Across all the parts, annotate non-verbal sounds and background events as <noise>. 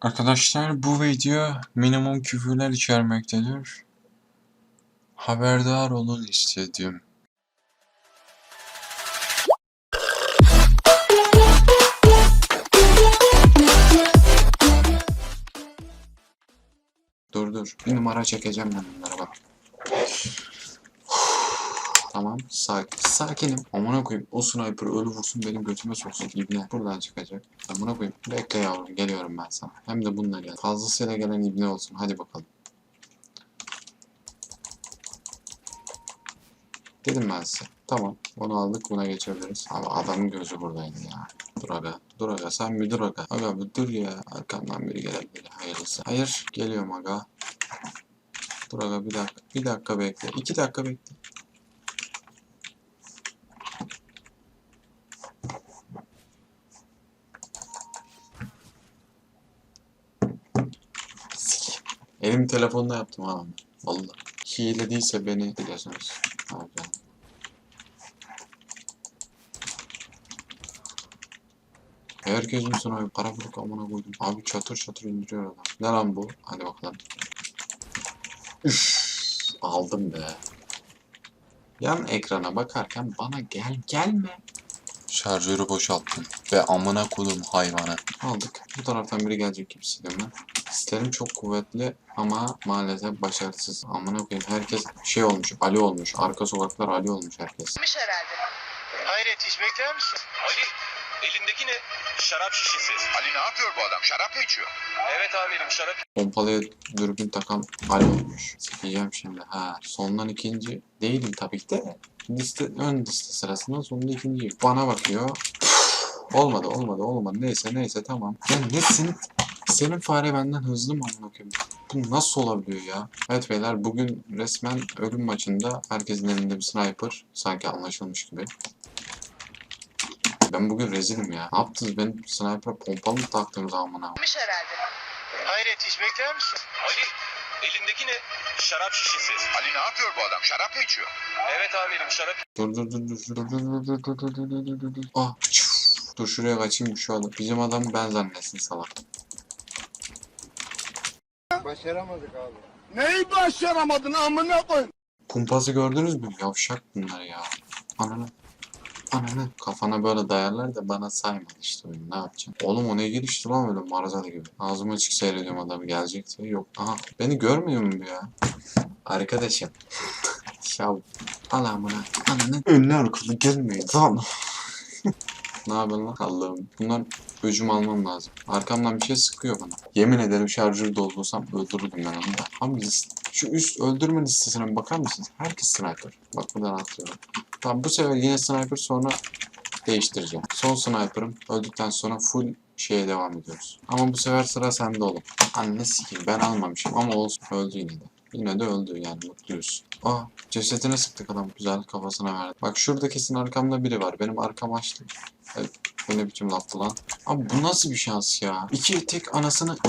Arkadaşlar bu video minimum küfürler içermektedir. Haberdar olun istedim. Dur dur. Bir numara çekeceğim ben bunlara bak. Tamam sakin. Sakinim. Amına koyayım. O sniper ölü vursun benim götüme soksun ibne. Buradan çıkacak. Amına koyayım. Bekle yavrum geliyorum ben sana. Hem de bununla gel. Fazlasıyla gelen ibne olsun. Hadi bakalım. Dedim ben size. Tamam. Onu aldık. Buna geçebiliriz. Ama adamın gözü buradaydı ya. Dur aga. Dur aga. Sen müdür aga. Aga bir dur ya. Arkamdan biri gelebilir. Hayırlısı. Hayır. Geliyorum aga. Dur aga bir dakika. Bir dakika bekle. İki dakika bekle. Elim telefonla yaptım ha. Vallahi. Hile değilse beni biliyorsunuz. Abi. Herkesin sana kara buruk amına koydum. Abi çatır çatır indiriyor adam. Ne lan bu? Hadi bakalım. Üf, aldım be. Yan ekrana bakarken bana gel gelme. Şarjörü boşalttım ve amına kodum hayvanı. Aldık. Bu taraftan biri gelecek gibi hissediyorum ben. Hislerim çok kuvvetli ama maalesef başarısız. Amına koyayım herkes şey olmuş, Ali olmuş. Arka sokaklar Ali olmuş herkes. Gitmiş herhalde. Hayret hiç bekler misin? Ali elindeki ne? Şarap şişesi. Ali ne yapıyor bu adam? Şarap mı içiyor? Evet amirim şarap. Pompalıya dürbün takan Ali olmuş. Sikeceğim şimdi. Ha, sondan ikinci değilim tabii ki de. Liste, ön liste sırasında sonunda ikinciyim. Bana bakıyor. olmadı, olmadı, olmadı. Neyse, neyse tamam. Ya nesin? Senin fare benden hızlı mı koyayım? Bu nasıl olabiliyor ya? Evet beyler bugün resmen ölüm maçında herkesin elinde bir sniper. Sanki anlaşılmış gibi. Ben bugün rezilim ya. Ne yaptınız? Benim sniper pompalı mı taktınız amına? Gitmiş herhalde. Hayret hiç bekler misin? Ali elindeki ne? Şarap şişesi. Ali ne yapıyor bu adam? Şarap mı içiyor? Evet amirim şarap. Dur dur dur dur dur dur dur dur dur dur dur dur dur dur Ah. Dur şuraya kaçayım şu adam. Bizim adam ben zannetsin salak. Başaramadık abi. Neyi başaramadın amına koy? Kumpası gördünüz mü? Yavşak bunlar ya. Ananı. Ananı. Kafana böyle dayarlar da bana saymadı işte oyunu. Ne yapacaksın? Oğlum o ne girişti lan öyle marazalı gibi. Ağzımı açık seyrediyorum adamı gelecek diye. Yok. Aha. Beni görmüyor mu ya? Arkadaşım. <laughs> ya al amına. Ananı. Önlü arkalı gelmeyin. Tamam. Ne yapıyorsun lan? Allah'ım. Bunlar öcüm almam lazım. Arkamdan bir şey sıkıyor bana. Yemin ederim şarjörü doldursam öldürürdüm ben onu da. Abi şu üst öldürme listesine bakar mısınız? Herkes sniper. Bak buradan atlıyorum. Tamam bu sefer yine sniper sonra değiştireceğim. Son sniper'ım. Öldükten sonra full şeye devam ediyoruz. Ama bu sefer sıra sende oğlum. Anne sikeyim ben almamışım ama olsun. Öldü yine de. Yine de öldü yani mutluyuz. Aa cesetine sıktık adam güzel kafasına verdi. Bak şurada kesin arkamda biri var. Benim arkam açtı. Bu ne biçim laftı lan? Abi bu nasıl bir şans ya? İki tek anasını... <laughs>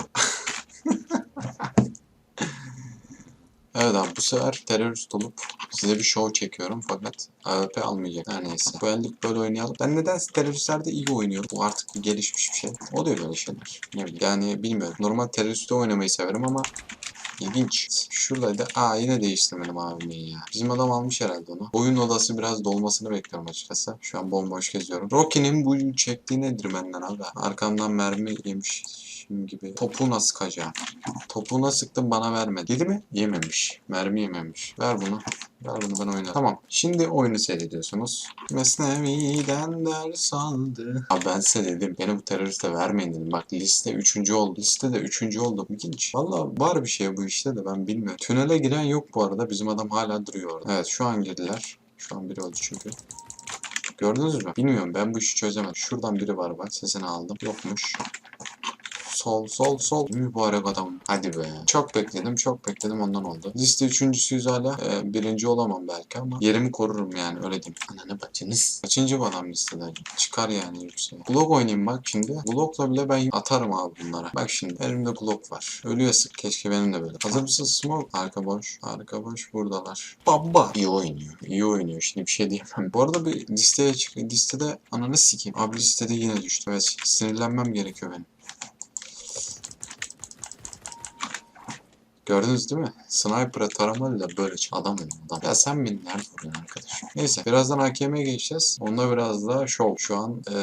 Evet abi bu sefer terörist olup size bir show çekiyorum fakat AWP almayacak. Her neyse. Bu ellik böyle oynayalım. Ben nedense teröristlerde iyi oynuyorum. Bu artık gelişmiş bir şey. O da böyle şeyler. Yani bilmiyorum. Normal teröristte oynamayı severim ama İlginç. Şuradaydı. Aa yine değiştirmedim abimeyi ya. Bizim adam almış herhalde onu. Oyun odası biraz dolmasını bekliyorum açıkçası. Şu an bomboş geziyorum. Rocky'nin bu çektiği nedir benden abi? Arkamdan mermi yemiş gibi. Topuğuna sıkacağım. Topuğuna sıktım bana vermedi. Yedi mi? Yememiş. Mermi yememiş. Ver bunu. Ver bunu ben oynarım. Tamam. Şimdi oyunu seyrediyorsunuz. Mesnevi'den ders aldı. Abi ben size dedim. Beni bu teröriste vermeyin dedim. Bak liste 3. oldu. Listede 3. oldum. İlginç. Valla var bir şey bu işte de ben bilmiyorum. Tünele giren yok bu arada. Bizim adam hala duruyor orada. Evet şu an girdiler. Şu an biri öldü çünkü. Gördünüz mü? Bilmiyorum ben bu işi çözemedim. Şuradan biri var bak sesini aldım. Yokmuş. Sol sol sol. Mübarek adam. Hadi be. Çok bekledim çok bekledim ondan oldu. Liste üçüncüsüyüz hala. Ee, birinci olamam belki ama yerimi korurum yani öyle diyeyim. Ananı bacınız. Kaçıncı bu adam listede? Çıkar yani yükseğe. Glock oynayayım bak şimdi. Glock'la bile ben atarım abi bunlara. Bak şimdi elimde Glock var. Ölüyor sık keşke benim de böyle. Hazır mısın Smoke? Arka boş. Arka boş buradalar. Baba. İyi oynuyor. İyi oynuyor. Şimdi bir şey diyemem. Bu arada bir listeye çık. Listede ananı sikeyim. Abi listede yine düştü. Evet sinirlenmem gerekiyor benim. Gördünüz değil mi? Sniper'a taramayla böyle. Adam oldu adam. Ya sen beni nerede vuruyorsun arkadaşım? Neyse birazdan hakeme geçeceğiz. Onda biraz daha şov. Şu an e,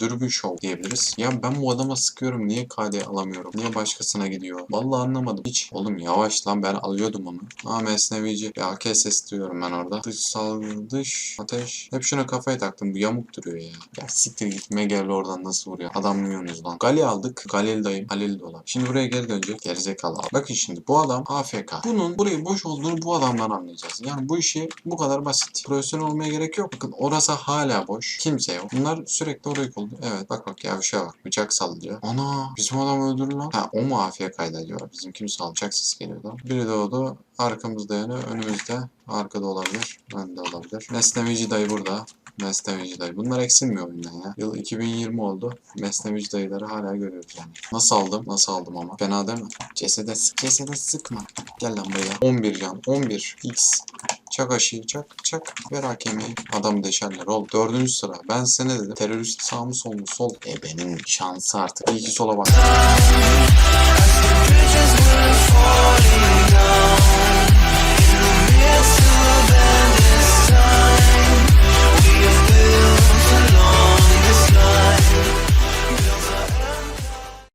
dürbün şov diyebiliriz. Ya ben bu adama sıkıyorum. Niye KD alamıyorum? Niye başkasına gidiyor? Vallahi anlamadım. Hiç. Oğlum yavaş lan ben alıyordum onu. Aa mesnevici. Ya AK ses duyuyorum ben orada. Dışsal dış ateş. Hep şuna kafaya taktım. Bu yamuk duruyor ya. Ya siktir git. Megel oradan nasıl vuruyor? Adamlıyorsunuz lan. Gali aldık. Galil dayım. Halil de olan. Şimdi buraya geri dönecek. Gerizekalı. Bakın şimdi bu adam AFK. Bunun burayı boş olduğunu bu adamdan anlayacağız. Yani bu işi bu kadar basit. Profesyonel olmaya gerek yok. Bakın orası hala boş. Kimse yok. Bunlar sürekli orayı kolluyor. Evet bak bak ya bir şey bak. Bıçak sallıyor. Ana bizim adam öldürür lan. Ha o mu AFK'ydı acaba? Bizim kim sal? Bıçak sesi geliyordu. Biri doğdu. Arkamızda yani önümüzde. Arkada olabilir. Önde olabilir. Mesnevici dayı burada. Mesnevici dayı. Bunlar eksilmiyor oyundan ya. Yıl 2020 oldu. Mesnevici dayıları hala görüyoruz yani. Nasıl aldım? Nasıl aldım ama? Fena değil mi? Cesede sık. Cesede sıkma. Gel lan buraya. 11 can. 11. X. Çak aşıyı çak çak. Ver hakemi. Adam deşerler ol. Dördüncü sıra. Ben size ne dedim? Terörist sağ mı sol mu? Sol. E benim şansı artık. İyi ki sola bak.